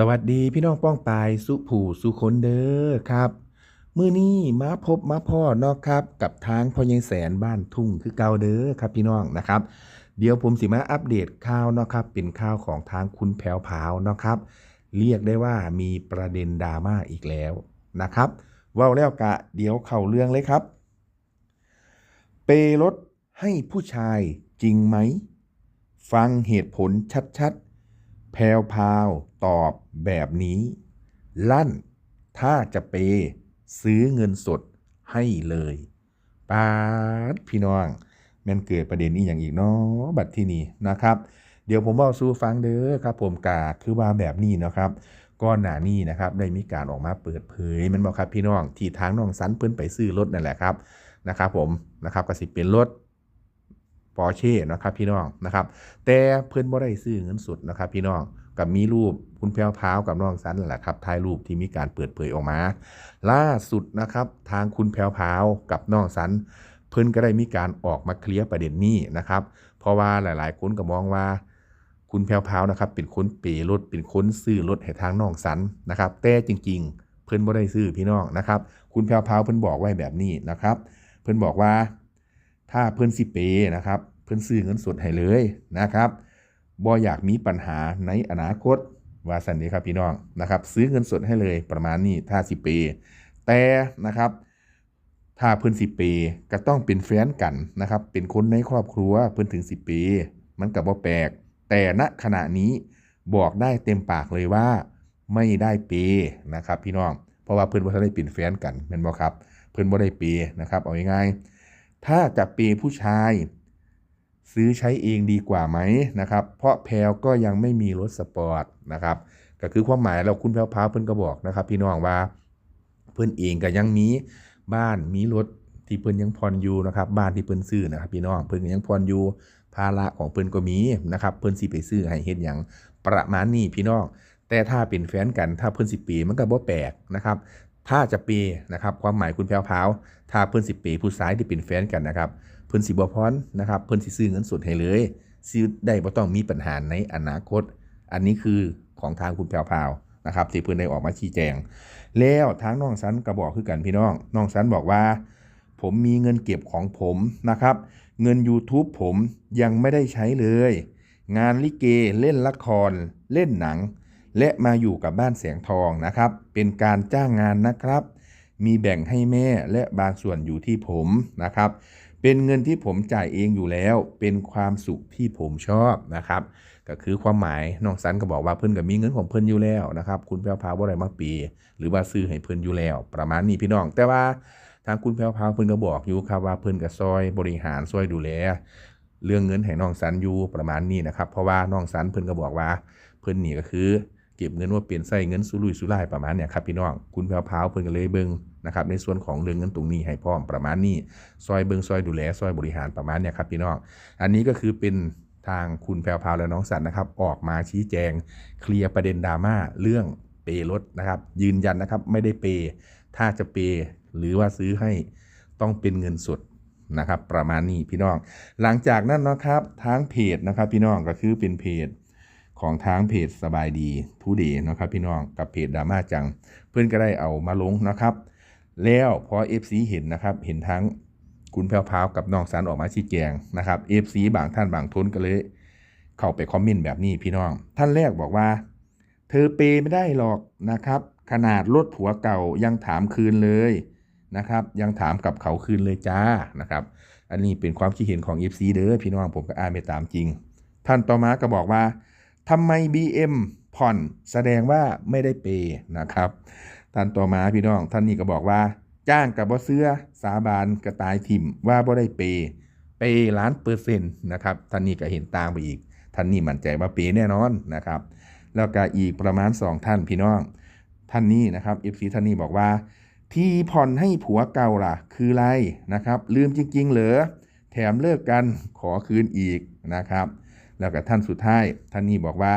สวัสดีพี่น้องป้องปายสุผู่สุคนเด้อครับมื้อนี้มาพบมาพ่อเนาะครับ กับทางพ่อยังแสนบ้านทุ่งคือเก่าเด้อครับพี่น้องนะครับ เดี๋ยวผมสิมาอัปเดตข่าวเนาะครับ เป็นข่าวของทางคุณแผวผาวเนาะครับ เรียกได้ว่ามีประเด็นดราม่าอีกแล้วนะครับว่าแล้วกะเดี๋ยวเข้าเรื่องเลยครับ เปรถให้ผู้ชายจริงไหม ฟังเหตุผลชัดๆ แพวพาวตอบแบบนี้ ลั่น ถ้าจะเปยซื้อเงินสดให้เลยปาดพี่น้องแม่นเกิดประเด็นนี้อย่างอีกเนาะบัดที่นี่นะครับ เดี๋ยวผมเอาสู้ฟังเด้อครับ ผมกาคือว่าแบบนี้นะครับก้อนหนานี้นะครับได้มีการออกมาเปิดเผยมันบอกครับพี่น้องที่ทางน้องสันเพิ่นไปซื้อรถนั่นแหละครับนะครับ ผมนะครับก็สิเป็นรถ ปอร์เช่นะครับพี่น้องนะครับ แต่เพื่อนบ่ได้ซื้อเงินสดนะครับพี่น้องกับมีรูปคุณแพรวพาวกับน้องสันแหละครับถ่ายรูปที่มีการเปิดเผยออกมา ล่าสุดนะครับทางคุณแพรวพาวกับน้องสัน เพิ่นก็ได้มีการออกมาเคลียร์ประเด็นนี้นะครับ เพราะว่าหลาย ๆ คนก็มองว่า คุณแพรวพาวนะครับเป็นคนเปรถเป็นคนซื้อรถให้ทางน้องสันนะครับแต่จริง ๆ เพิ่นบ่ได้ซื้อพี่น้องนะครับ คุณแพรวพาวเพิ่นบอกไว้แบบนี้นะครับ เพิ่นบอกว่า ถ้าเพิ่นสิเปย์นะครับ เพิ่นซื้อเงินสดให้เลยนะครับบ่อยากมีปัญหาในอนาคตว่าสันนี้ครับพี่น้องนะครับ ซื้อเงินสดให้เลยประมาณนี้ถ้าสิเปย์แต่นะครับถ้าเพิ่นสิเปย์ก็ต้องเป็นแฟนกันนะครับ เป็นคนในครอบครัวเพิ่นถึงสิเปมันก็บบ่แปลก แต่ณขณะนี้บอกได้เต็มปากเลยว่า ไม่ได้เปย์นะครับ พี่น้องเพราะว่าเพิ่นบ่ทันได้เป็นแฟนกันแม่นบ่ครับ เพิ่นบ่ได้เปนะครับเอาง่ายๆ ถ้าจะเปย์ผู้ชาย ซื้อใช้เองดีกว่าไหมนะครับ เพราะแพลวก็ยังไม่มีรถสปอร์ตนะครับก็คือความหมายเราคุณแพลวพาเพิ่นก็บอกนะครับ พี่น้องว่าเพิ่นเองก็ยังมีบ้านมีรถที่เพิ่นยังผ่อนอยู่นะครับ บ้านที่เพิ่นซื้อนะครับ พี่น้องเพิ่นยังผ่อนอยู่ภาระของเพิ่นก็มีนะครับ เพิ่นสิไปซื้อให้เฮ็ดหยังประมาณนี้พี่น้องแต่ถ้าเป็นแฟนกันถ้าเพิ่นสิปีมันก็บ่แปลกนะครับ ถ้าจะเปย์นะครับความหมายคุณแพรวพาวถ้าเพิ่นสิปย์ผู้ชายที่เป็นแฟนกันนะครับเพิ่นสิบ่พรนะครับเพิ่นสิซื้อเงินสดให้เลยซื้อได้บ่ต้องมีปัญหาในอนาคต อันนี้คือของทางคุณแพรวพาวนะครับที่เพิ่อนได้ออกมาชี้แจง แล้วทางน้องสันก็บอกคือกันพี่น้องน้องสันบอกว่า ผมมีเงินเก็บของผมนะครับ เงิน YouTube ผมยังไม่ได้ใช้เลย งานลิเกเล่นละครเล่นหนัง และมาอยู่กับบ้านแสงทองนะครับ เป็นการจ้างงานนะครับ มีแบ่งให้แม่และบางส่วนอยู่ที่ผมนะครับ เป็นเงินที่ผมจ่ายเองอยู่แล้ว เป็นความสุขที่ผมชอบนะครับ ก็คือความหมายน้องสันก็บอกว่าเพิ่อนก็มีเงินของเพิ่อนอยู่แล้วนะครับ คุณแพรวพาวบ่ได้มาปี หรือว่าซื้อให้เพิ่อนอยู่แล้ว ประมาณนี้พี่น้อง แต่ว่าทางคุณแพรวพาวเพิ่อนก็บอกอยู่ครับว่าเพิ่อนก็ซอยบริหารซอยดูแลเรื่องเงินให้น้องสันอยู่ประมาณนี้นะครับ เพราะว่าน้องสันเพิ่อนก็บอกว่าเพิ่อนนี่ก็คือ เก็บเงินว่าเปลี่ยนใส่เงินสุรุ่ยสุร่ายประมาณเนี่ยครับพี่น้องคุณแพรวพาวเพิ่นก็เลยเบิงนะครับในส่วนของเรื่องเงินตรงนี้ให้พร้อมประมาณนี้ซอยเบิงซอยดูแลซอยบริหารประมาณเนี่ยครับพี่น้องอันนี้ก็คือเป็นทางคุณแพรวพาวและน้องสันนะครับออกมาชี้แจงเคลียร์ประเด็นดราม่าเรื่องเปย์รถนะครับยืนยันนะครับไม่ได้เปย์ถ้าจะเปย์หรือว่าซื้อให้ต้องเป็นเงินสดนะครับประมาณนี้พี่น้อง หลังจากนั้นนะครับทางเพจนะครับพี่น้องก็คือเป็นเพจ ของทางเพจสบายดีทูเดย์นะครับพี่น้องกับเพจดราม่าจัง เพื่อนก็ได้เอามาลงนะครับ แล้วพอ FC เห็นนะครับ เห็นทั้งคุณแพรวพาวกับน้องสันออกมาชี้แจงนะครับ FC บางท่านบางทุนก็เลย เข้าไปคอมเมนต์แบบนี้พี่น้อง ท่านแรกบอกว่า เธอเปย์ไม่ได้หรอกนะครับ ขนาดรถผัวเก่ายังถามคืนเลยนะครับ ยังถามกับเขาคืนเลยจ้านะครับ อันนี้เป็นความคิดเห็นของ FC เด้อพี่น้องผมก็อ่านไปตามจริง ท่านต่อมาก็บอกว่า ทำไม BM ผ่อนแสดงว่าไม่ได้เปย์นะครับท่านต่อมาพี่น้องท่านนี้ก็บอกว่า จ้างกับบ่เสื้อสาบานกระตายถิ่มว่าบ่ได้เปย์เปย์ล้านเปอร์เซ็นต์นะครับท่านนี้ก็เห็นตางไปอีก ท่านนี้มั่นใจว่าเปย์แน่นอนนะครับ แล้วก็อีกประมาณ 2 ท่านพี่น้อง ท่านนี้นะครับ FC ท่านนี้บอกว่า ที่ผ่อนให้ผัวเก่าล่ะ คืออะไรนะครับ ลืมจริง ๆ เหรอแถมเลิกกันขอคืนอีกนะครับ แล้วก็ท่านสุดท้าย ท่านนี้บอกว่า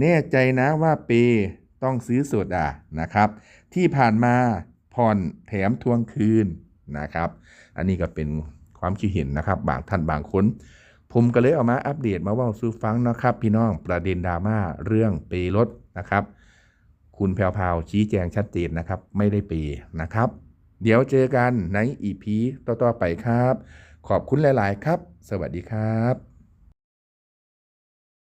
แน่ใจนะว่าเปย์ต้องซื้อสดอะนะครับ ที่ผ่านมาผ่อนแถมทวงคืนนะครับ อันนี้ก็เป็นความคิดเห็นนะครับ บางท่านบางคน ผมก็เลยเอามาอัปเดตมาว่าสู่ฟังนะครับ พี่น้องประเด็นดราม่าเรื่องเปย์รถนะครับ คุณแพรวพราชี้แจงชัดเจนนะครับ ไม่ได้เปย์นะครับ เดี๋ยวเจอกันในอีพีต่อๆไปครับ ขอบคุณหลาย ๆ ครับ สวัสดีครับ